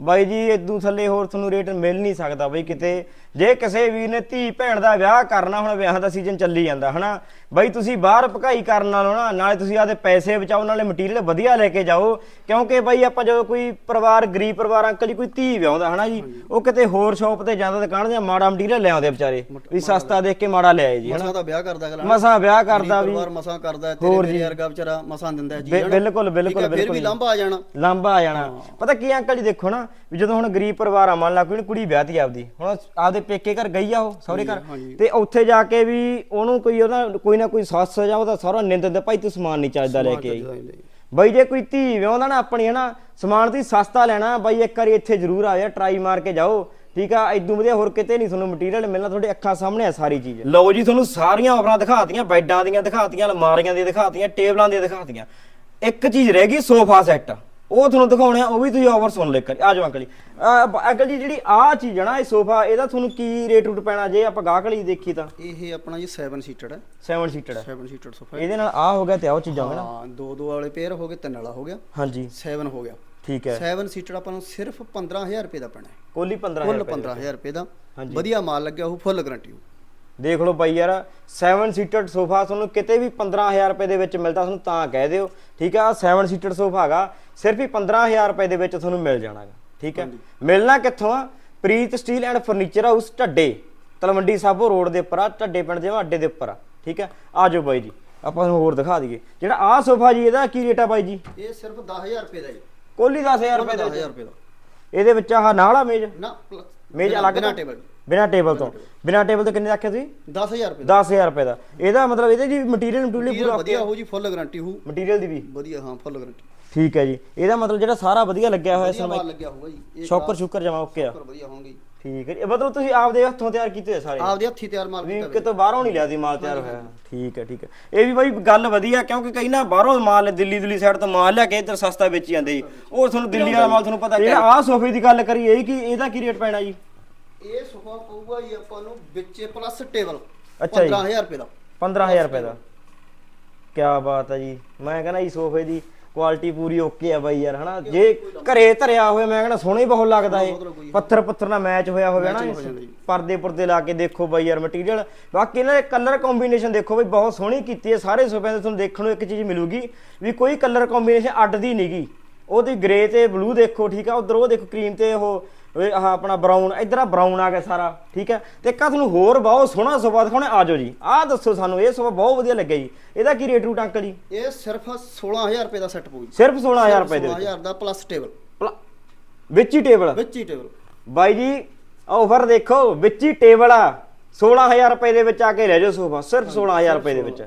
ਬਾਈ ਜੀ ਇਦੋਂ ਥੱਲੇ ਹੋਰ ਤੁਹਾਨੂੰ ਰੇਟ ਮਿਲ ਨਹੀਂ ਸਕਦਾ ਬਈ ਕਿਤੇ। ਜੇ ਕਿਸੇ ਵੀਰ ਨੇ ਧੀ ਭੈਣ ਦਾ ਵਿਆਹ ਕਰਨਾ ਹੁਣ ਵਿਆਹ ਦਾ ਸੀਜ਼ਨ ਚੱਲੀ ਜਾਂਦਾ ਹਨਾ? ਬਾਈ ਤੁਸੀਂ ਬਾਹਰ ਭਕਾਈ ਕਰਨ ਨਾਲੋਂ ਨਾ ਨਾਲੇ ਤੁਸੀਂ ਆਦੇ ਪੈਸੇ ਬਚਾਓ ਨਾਲੇ ਮਟੀਰੀਅਲ ਵਧੀਆ ਲੈ ਕੇ ਜਾਓ ਕਿਉਂਕਿ ਬਾਈ ਆਪਾਂ ਜਦੋਂ ਕੋਈ ਪਰਿਵਾਰ ਗਰੀਬ ਪਰਿਵਾਰ ਅੰਕਲ ਜੀ ਕੋਈ ਧੀ ਵਿਆਹੁੰਦਾ ਹਨਾ ਜੀ? ਉਹ ਕਿਤੇ ਹੋਰ ਸ਼ਾਪ ਤੇ ਜਾਂਦਾ ਦੁਕਾਨ ਜਾਂ ਮਾੜਾ ਮਟੀਰੀਅਲ ਲੈ ਆਉਂਦੇ ਵਿਚਾਰੇ ਵੀ ਸਸਤਾ ਦੇਖ ਕੇ ਮਾੜਾ ਲੈ ਆਏ ਜੀ ਹਨਾ? ਮਸਾਂ ਦਾ ਵਿਆਹ ਕਰਦਾ ਅਗਲਾ ਮਸਾਂ ਵਿਆਹ ਕਰਦਾ ਵੀ। ਪਰਿਵਾਰ ਮਸਾਂ ਕਰਦਾ ਤੇਰੇ ਜੀ। ਵਰਗਾ ਵਿਚਾਰਾ ਮਸਾਂ ਦਿੰਦਾ ਜੀ। ਬਿਲਕੁਲ, ਬਿਲਕੁਲ, ਹੈ, ਫਿਰ ਬਿਲਕੁਲ ਵੀ। ਲੰਬਾ ਆ ਜਾਣਾ। ਲਾਂਬਾ ਆ ਜਾਣਾ। ਪਤਾ ਕੀ ਅੰਕਲ ਜੀ ਦੇਖੋ ਨਾ ਵੀ ਜਦੋਂ ਹੁਣ ਗਰੀਬ ਪਰਿਵਾਰ ਆ ਮੰਨ ਲਾ ਕੋਈ ਕੁੜੀ ਵਿਆਹਤੀ ਆਪਦੀ ਹੁਣ ਆਪਦੇ ਪੇਕੇ ਘਰ ਗਈ ਆ ਉਹ ਸਹੁਰੇ ਘਰ। ਤੇ ਉੱਥੇ ਜਾ ਕੇ ਵੀ ਉਹਨੂੰ ਕੋਈ ਉਹਦਾ ਕੋਈ ਨਾ ਕੋਈ ਸੱਸ ਜਾਂ ਉਹਦਾ ਸਹੁਰਾ ਨਿੰਦ ਦਿੰਦਾ ਭਾਈ ਤੂੰ ਸਮਾਨ ਨਹੀਂ ਚੱਜਦਾ ਲੈ ਕੇ ਆਈ। ਬਾਈ ਜੇ ਕੋਈ ਧੀ ਵਿਆਹੁੰਦਾ ਨਾ ਆਪਣੀ ਹਨਾ ਸਮਾਨ ਤੁਸੀਂ ਸਸਤਾ ਲੈਣਾ ਬਾਈ ਇੱਕ ਵਾਰੀ ਇੱਥੇ ਜ਼ਰੂਰ ਆ ਜਾ ਟਰਾਈ ਮਾਰ ਕੇ ਜਾਓ। ਠੀਕ ਆ ਇਦੋਂ ਵਧੀਆ ਹੋਰ ਕਿਤੇ ਨਹੀਂ ਤੁਹਾਨੂੰ ਮਟੀਰੀਅਲ ਮਿਲਣਾ ਤੁਹਾਡੇ ਅੱਖਾਂ ਸਾਹਮਣੇ ਆ ਸਾਰੀ ਚੀਜ਼। ਲਓ ਜੀ ਤੁਹਾਨੂੰ ਸਾਰੀਆਂ ਆਫਰਾਂ ਦਿਖਾਤੀਆਂ ਬੈੱਡਾਂ ਦੀਆਂ ਦਿਖਾਤੀਆਂ ਅਲਮਾਰੀਆਂ ਦੀਆਂ ਦਿਖਾਤੀਆਂ ਟੇਬਲਾਂ ਦੀਆਂ ਦਿਖਾਤੀਆਂ। ਇੱਕ ਚੀਜ਼ ਰਹਿ ਗਈ ਸੋਫਾ ਸੈੱਟ। ਉਹ ਤੁਹਾਨੂੰ ਦਿਖਾਉਣੇ ਆ ਉਹ ਵੀ ਤੁਸੀਂ ਆਫਰ ਸੁਣ ਲੈ ਕਰ ਆ ਜਾਓ ਅੰਕਲ ਜੀ। ਅਹ ਅੰਕਲ ਜੀ ਜਿਹੜੀ ਆ ਚੀਜ਼ ਆ ਨਾ ਇਹ ਸੋਫਾ ਇਹਦਾ ਤੁਹਾਨੂੰ ਕੀ ਰੇਟ ਰੂਟ ਪੈਣਾ? ਜੇ ਆਪਾਂ ਗਾਹਕ ਲਈ ਦੇਖੀ ਤਾਂ। ਇਹ ਆਪਣਾ ਜੀ 7 ਸੀਟਡ ਹੈ 7 ਸੀਟਡ 7 ਸੀਟਡ ਸੋਫਾ ਇਹਦੇ ਨਾਲ ਆ ਹੋ ਗਿਆ ਤੇ ਆਹ ਚੀਜ਼ਾਂ ਹੋ ਗਈਆਂ ਨਾ। ਹਾਂ ਦੋ ਦੋ ਵਾਲੇ ਪੇਅਰ ਹੋ ਗਏ ਤਿੰਨ ਵਾਲਾ ਹੋ ਗਿਆ। ਹਾਂਜੀ। 7 ਹੋ ਗਿਆ। ਠੀਕ ਹੈ। 7 ਸੀਟਡ ਆਪਾਂ ਨੂੰ ਸਿਰਫ 15000 ਰੁਪਏ ਦਾ ਪੈਣਾ ਹੈ। ਕੋਲੀ 15000 ਕੁੱਲ ਰੁਪਏ 15000 ਰੁਪਏ ਦਾ। ਵਧੀਆ ਮਾਲ ਲੱਗਿਆ ਉਹ ਫੁੱਲ ਗਾਰੰਟੀ ਹੋ ਦੇਖ ਲਓ ਬਾਈ ਯਾਰ 7 ਸੀਟਡ ਸੋਫਾ ਤੁਹਾਨੂੰ ਕਿਤੇ ਵੀ 15000 ਰੁਪਏ ਦੇ ਵਿੱਚ ਮਿਲਦਾ ਤੁਹਾਨੂੰ ਤਾਂ ਕਹਿ ਦਿਓ ਠੀਕ ਆ? 7 ਸੀਟਡ ਸੋਫਾ ਹੈਗਾ ਸਿਰਫ ਹੀ 15000 ਰੁਪਏ ਦੇ ਵਿੱਚ ਤੁਹਾਨੂੰ ਮਿਲ ਜਾਣਾਗਾ ਠੀਕ ਹੈ ਮਿਲਣਾ ਕਿੱਥੋਂ ਆ? Preet steel and furniture house Dhadde Talwandi Sabo road ਦੇ ਉੱਪਰ ਆ ਢੱਡੇ ਪਿੰਡ ਦੇ ਅੱਡੇ ਦੇ ਉੱਪਰ ਆ ਠੀਕ ਹੈ ਆ? ਜਾਓ ਬਾਈ ਜੀ ਆਪਾਂ ਤੁਹਾਨੂੰ ਹੋਰ ਦਿਖਾ ਦਈਏ। ਜਿਹੜਾ ਆ ਸੋਫਾ ਜੀ ਇਹਦਾ ਕੀ ਰੇਟ ਆ ਬਾਈ ਜੀ? ਇਹ ਸਿਰਫ 10000 ਰੁਪਏ ਦਾ ਜੀ। ਕੋਲੀ 10000 ਰੁਪਏ ਦਾ 10000 ਰੁਪਏ ਦਾ। ਇਹਦੇ ਵਿੱਚ ਆਹ ਨਾਲ ਆ ਮੇਜ਼? ਨਾ ਮੇਜ਼ ਅਲੱਗ ਤੋਂ? ਟੇਬਲ ਬਿਨਾ ਟੇਬਲ ਤੋਂ। ਬਿਨਾ ਟੇਬਲ ਤੋਂ ਕਿੰਨੇ ਰੱਖਿਆ ਤੁਸੀਂ? 10000 ਰੁਪਏ ਦਾ। 10000 ਰੁਪਏ ਦਾ। ਇਹਦਾ ਮਤਲਬ ਇਹਦੇ ਜੀ ਮਟੀਰੀਅਲ ਮਟੀਰੀਅਲ Material ਪੂਰਾ ਵਧੀਆ ਹੋ ਜੀ ਫੁੱਲ ਗਾਰੰਟੀ ਹੋ ਮਟੀਰੀਅਲ ਦੀ ਵੀ। ਵਧੀਆ ਹਾਂ ਫੁੱਲ ਗਾਰੰਟੀ ਠੀਕ ਹੈ ਜੀ। ਇਹਦਾ ਮਤਲਬ ਜਿਹੜਾ ਸਾਰਾ ਵਧੀਆ ਲੱਗਿਆ ਹੋਇਆ ਸਮੇਂ ਲੱਗਿਆ ਹੋਊਗਾ ਜੀ। ਸ਼ੌਕਰ ਸ਼ੁਕਰ ਜਮਾ ਓਕੇ ਆ। ਸ਼ੌਕਰ ਵਧੀਆ ਹੋਣਗੇ। ਠੀਕ ਹੈ। ਇਹ ਮਤਲਬ ਤੁਸੀਂ ਆਪਦੇ ਹੱਥੋਂ ਤਿਆਰ ਕੀਤੇ ਹੋਏ ਸਾਰੇ। ਆਪਦੇ ਹੱਥੀ ਤਿਆਰ ਮਾਲ ਕੀਤਾ ਕਿਤੋਂ ਬਾਹਰੋਂ ਨਹੀਂ ਲਿਆ ਸੀ ਮਾਲ ਤਿਆਰ ਹੋਇਆ। ਠੀਕ ਹੈ ਠੀਕ ਹੈ। ਇਹ ਵੀ ਬਾਈ ਗੱਲ ਵਧੀਆ ਕਿਉਂਕਿ ਕਈ ਨਾ ਬਾਹਰੋਂ ਮਾਲ ਦਿੱਲੀ ਦਿੱਲੀ ਸਾਈਡ ਤੋਂ ਮਾਲ ਲਿਆ ਕੇ ਇੱਧਰ ਸਸਤਾ ਵੇਚੀ ਜਾਂਦੇ ਜੀ। ਉਹ ਤੁਹਾਨੂੰ ਦਿੱਲੀ ਵਾਲਾ ਮਾਲ ਤੁਹਾਨੂੰ ਪਤਾ ਜਿਹੜਾ ਆਹ ਸੋਫੇ ਦੀ ਗੱਲ ਕਰੀ ਇਹ ਕੀ ਇਹਦਾ ਕੀ ਰੇਟ ਪੈਣਾ ਜੀ? ਇਹ ਸੋਫਾ ਪਊਗਾ ਜੀ ਆਪਾਂ ਨੂੰ ਵਿੱਚੇ ਪਲੱਸ ਟੇਬਲ ਅੱਛਾ ਜੀ। 15000 ਰੁਪਏ ਦਾ। 15000 ਰੁਪਏ ਦਾ। ਕੀ ਬਾਤ ਹੈ ਜੀ। ਮੈਂ ਕਹਿੰਦਾ ਜੀ ਸੋਫੇ ਦੀ ਕੁਆਲਿਟੀ ਪੂਰੀ ਓਕੇ ਆ ਬਾਈ ਯਾਰ ਹਨਾ? ਜੇ ਘਰੇ ਧਰਿਆ ਹੋਇਆ ਮੈਂ ਕਹਿੰਦਾ ਸੋਹਣਾ ਹੀ ਬਹੁਤ ਲੱਗਦਾ ਏ। ਪੱਥਰ ਪੱਥਰ ਨਾਲ ਮੈਚ ਹੋਇਆ ਹੋਵੇ ਨਾ। ਪਰਦੇ ਪੁਰਦੇ ਲਾ ਕੇ ਦੇਖੋ ਬਾਈ ਯਾਰ ਮਟੀਰੀਅਲ ਬਾਕੀ ਇਹਨਾਂ ਦੇ ਕਲਰ ਕੰਬੀਨੇਸ਼ਨ ਦੇਖੋ ਬਈ ਬਹੁਤ ਸੋਹਣੀ ਕੀਤੀ ਹੈ। ਸਾਰੇ ਸੋਫਿਆਂ ਦੇ ਤੁਹਾਨੂੰ ਦੇਖਣ ਨੂੰ ਇੱਕ ਚੀਜ਼ ਮਿਲੂਗੀ ਵੀ ਕੋਈ ਕਲਰ ਕੰਬੀਨੇਸ਼ਨ ਅੱਡ ਦੀ ਨਹੀਂਗੀ ਉਹਦੀ ਗ੍ਰੇ ਤੇ ਬਲੂ ਦੇਖੋ ਠੀਕ ਆ? ਉਧਰ ਉਹ ਦੇਖੋ ਕਰੀਮ ਤੇ ਉਹ ਇਹ ਆਹ ਆਪਣਾ ਬਰਾਊਨ ਇਧਰ ਆ ਬਰਾਊਨ ਆ ਗਿਆ ਸਾਰਾ ਠੀਕ ਹੈ? ਤੇ ਇੱਕ ਤੁਹਾਨੂੰ ਹੋਰ ਬਹੁਤ ਸੋਹਣਾ ਸੋਫਾ ਦਿਖਾਉਣੇ ਆਜੋ ਜੀ। ਆਹ ਦੱਸੋ ਸਾਨੂੰ ਇਹ ਸੋਫਾ ਬਹੁਤ ਵਧੀਆ ਲੱਗਿਆ ਜੀ। ਇਹਦਾ ਕੀ ਰੇਟ ਰੂਟ ਅੰਕਲ ਜੀ? ਇਹ ਸਿਰਫ 16000 ਰੁਪਏ ਦਾ ਸੈੱਟ ਪਊ ਜੀ। ਸਿਰਫ 16000 ਰੁਪਏ ਦੇ ਵਿੱਚ? 16000 ਦਾ ਪਲੱਸ ਟੇਬਲ ਵਿੱਚ ਹੀ ਟੇਬਲ ਵਿੱਚ ਹੀ ਟੇਬਲ ਬਾਈ ਜੀ ਆਫਰ ਦੇਖੋ ਵਿੱਚ ਹੀ ਟੇਬਲ ਆ। 16000 ਰੁਪਏ ਦੇ ਵਿੱਚ ਆ ਕੇ ਲੈ ਜਾਓ ਸੋਫਾ ਸਿਰਫ 16000 ਰੁਪਏ ਦੇ ਵਿੱਚ।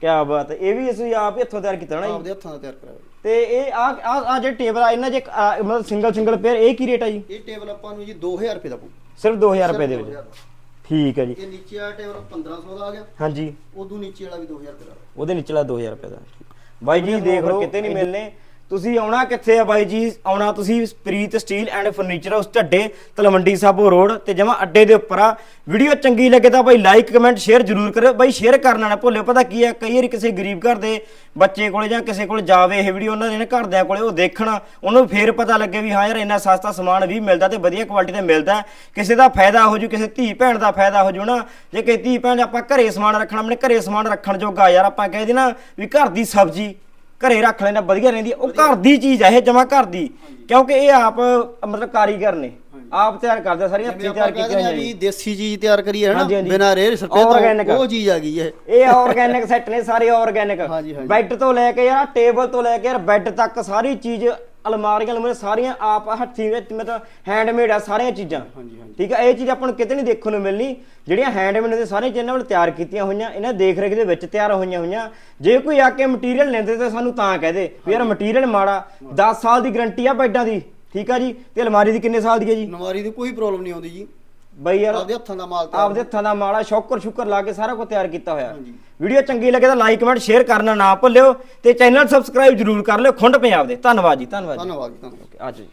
ਕੀ ਬਾਤ ਹੈ ਇਹ ਵੀ ਅਸੀਂ ਆਪ ਹੀ ਹੱਥੋਂ ਤਿਆਰ ਕੀਤਾ ਨਾ ਜੀ। ਆਪਦੇ ਹੱਥਾਂ ਦਾ ਤਿਆਰ ਕਰਾਇਆ। ਤੇ ਇਹ ਆ ਆ ਆ ਜਿਹੜੇ ਟੇਬਲ ਆ ਇਹਨਾਂ ਜੇ ਇੱਕ, ਆ, ਮਤਲਬ ਸਿੰਗਲ ਸਿੰਗਲ ਪੇਅਰ ਇਹ ਕੀ ਰੇਟ ਆ ਜੀ? ਇਹ ਟੇਬਲ ਆਪਾਂ ਨੂੰ ਜੀ 2000 ਰੁਪਏ ਦਾ ਪਊ। ਸਿਰਫ 2000 ਰੁਪਏ ਦੇ ਵਿੱਚ। 2000 ਦਾ। ਠੀਕ ਹੈ ਜੀ। ਇਹ ਨੀਚੇ ਵਾਲਾ ਟੇਬਲ 1500 ਦਾ ਆ ਗਿਆ। ਹਾਂਜੀ। ਉਦੋਂ ਨੀਚੇ ਵਾਲਾ ਵੀ 2000 ਰੁਪਏ ਦਾ ਉਹਦੇ ਨਿਚਲਾ 2000 ਰੁਪਏ ਦਾ। ਬਾਈ ਜੀ ਦੇਖ ਲਓ ਕਿਤੇ ਨਹੀਂ ਮਿਲਨੇ ਤੁਸੀਂ ਆਉਣਾ ਕਿੱਥੇ ਆ ਬਾਈ ਜੀ? ਆਉਣਾ ਤੁਸੀਂ Preet steel and furniture house Dhadde Talwandi Sabo road ਤੇ ਜਮਾ ਅੱਡੇ ਦੇ ਉੱਪਰ ਆ। ਵੀਡੀਓ ਚੰਗੀ ਲੱਗੇ ਤਾਂ ਬਾਈ ਲਾਈਕ, ਕਮੈਂਟ, ਸ਼ੇਅਰ ਜ਼ਰੂਰ ਕਰਿਓ। ਬਾਈ ਸ਼ੇਅਰ ਕਰਨਾ ਨਾ ਭੁੱਲਿਓ, ਪਤਾ ਕੀ ਆ? ਕਈ ਵਾਰੀ ਕਿਸੇ ਗਰੀਬ ਘਰ ਦੇ ਬੱਚੇ ਕੋਲੇ ਜਾਂ ਕਿਸੇ ਕੋਲ ਜਾਵੇ ਇਹ ਵੀਡੀਓ, ਉਹਨਾਂ ਦੇ ਨੇ ਘਰਦਿਆਂ ਕੋਲੇ ਉਹ ਦੇਖਣਾ, ਉਹਨੂੰ ਫੇਰ ਪਤਾ ਲੱਗੇ ਵੀ ਹਾਂ ਯਾਰ ਇੰਨਾ ਸਸਤਾ ਸਮਾਨ ਵੀ ਮਿਲਦਾ ਤੇ ਵਧੀਆ ਕੁਆਲਿਟੀ ਦਾ ਮਿਲਦਾ ਕਿਸੇ ਦਾ ਫਾਇਦਾ ਹੋ ਜੂ, ਕਿਸੇ ਧੀ ਭੈਣ ਦਾ ਫਾਇਦਾ ਹੋ ਜੂ ਨਾ। ਜੇ ਕਿਸੇ ਧੀ ਭੈਣ ਆਪਾਂ ਘਰੇ ਸਮਾਨ ਰੱਖਣਾ, ਆਪਣੇ ਘਰੇ ਸਮਾਨ ਰੱਖਣ ਜੋਗਾ ਯਾਰ ਆਪਾਂ ਕਹਿ ਦੇਣਾ ਵੀ ਘਰ ਦੀ ਸਬਜ਼ੀ ਘਰੇ ਰੱਖ ਲੈਣਾ ਵਧੀਆ ਰਹਿੰਦੀ ਹੈ। ਉਹ ਘਰ ਦੀ ਚੀਜ਼ ਹੈ ਇਹ ਜਮਾ ਘਰ ਦੀ ਕਿਉਂਕਿ ਇਹ ਆਪ ਮਤਲਬ ਕਾਰੀਗਰ ਨੇ ਆਪ ਤਿਆਰ ਕਰਦੇ ਸਾਰੀਆਂ ਹੱਥੀਂ ਤਿਆਰ ਕੀਤੀਆਂ ਹੋਈਆਂ ਵੀ ਦੇਸੀ ਚੀਜ਼ ਤਿਆਰ ਕਰੀ ਹੈ ਨਾ। ਬਿਨਾਂ ਰੇਹ ਸਪਰੇ। ਤੋਂ ਉਹ ਚੀਜ਼ ਆ ਗਈ ਹੈ ਇਹ ਆਰਗੈਨਿਕ ਸੈੱਟ ਨੇ ਸਾਰੇ ਆਰਗੈਨਿਕ। ਬੈੱਡ ਤੋਂ ਲੈ ਕੇ ਯਾਰ ਟੇਬਲ ਤੋਂ ਲੈ ਕੇ ਯਾਰ ਬੈੱਡ ਤੱਕ ਸਾਰੀ ਚੀਜ਼ ਅਲਮਾਰੀਆਂ ਅਲਮਾਰੀਆਂ ਸਾਰੀਆਂ ਆਪ ਹੱਥੀਂ ਵਿੱਚ ਮਤਲਬ ਹੈਂਡਮੇਡ ਆ ਸਾਰੀਆਂ ਚੀਜ਼ਾਂ। ਹਾਂਜੀ ਹਾਂਜੀ। ਠੀਕ ਹੈ ਇਹ ਚੀਜ਼ ਆਪਾਂ ਨੂੰ ਕਿਤੇ ਨਹੀਂ ਦੇਖਣ ਨੂੰ ਮਿਲਣੀ। ਜਿਹੜੀਆਂ ਹੈਂਡਮੇਡ ਨੇ ਸਾਰੀਆਂ ਚੀਜ਼ਾਂ ਨਾਲ ਤਿਆਰ ਕੀਤੀਆਂ ਹੋਈਆਂ ਇਹਨਾਂ ਦੇਖ ਰੇਖ ਦੇ ਵਿੱਚ ਤਿਆਰ ਹੋਈਆਂ ਹੋਈਆਂ। ਜੇ ਕੋਈ ਆ ਕੇ ਮਟੀਰੀਅਲ ਲੈਂਦੇ ਤਾਂ ਸਾਨੂੰ ਤਾਂ ਕਹਿ ਦੇ ਵੀ ਯਾਰ ਮਟੀਰੀਅਲ ਮਾੜਾ 10 ਸਾਲ ਦੀ ਗਾਰੰਟੀ ਆ ਬੈੱਡਾਂ ਦੀ। ਠੀਕ ਆ ਜੀ ਤੇ ਅਲਮਾਰੀ ਦੀ ਕਿੰਨੇ ਸਾਲ ਦੀ ਹੈ ਜੀ? ਨਵਾਰੀ ਦੀ ਕੋਈ ਪ੍ਰੋਬਲਮ ਨਹੀਂ ਆਉਂਦੀ ਜੀ। ਬਈ ਯਾਰ ਆਪਦੇ ਹੱਥਾਂ ਦਾ ਮਾਲ ਤਿਆਰ ਆਪਦੇ ਹੱਥਾਂ ਦਾ ਮਾਲਾ ਸ਼ੌਕਰ ਸ਼ੁਕਰ ਲਾ ਕੇ ਸਾਰਾ ਕੁਝ ਤਿਆਰ ਕੀਤਾ ਹੋਇਆ। ਹਾਂਜੀ। ਵੀਡੀਓ ਚੰਗੀ ਲੱਗੇ ਤਾਂ ਲਾਈਕ ਕਮੈਂਟ ਸ਼ੇਅਰ ਕਰਨਾ ਨਾ ਭੁੱਲਿਓ ਤੇ ਚੈਨਲ ਸਬਸਕ੍ਰਾਈਬ ਜਰੂਰ ਕਰ ਲਿਓ। ਖੁੰਡ ਪੰਜਾਬ ਦੇ। ਧੰਨਵਾਦ ਜੀ ਧੰਨਵਾਦ ਜੀ। ਧੰਨਵਾਦ ਜੀ ਧੰਨਵਾਦ। ਆਜੋ ਜੀ।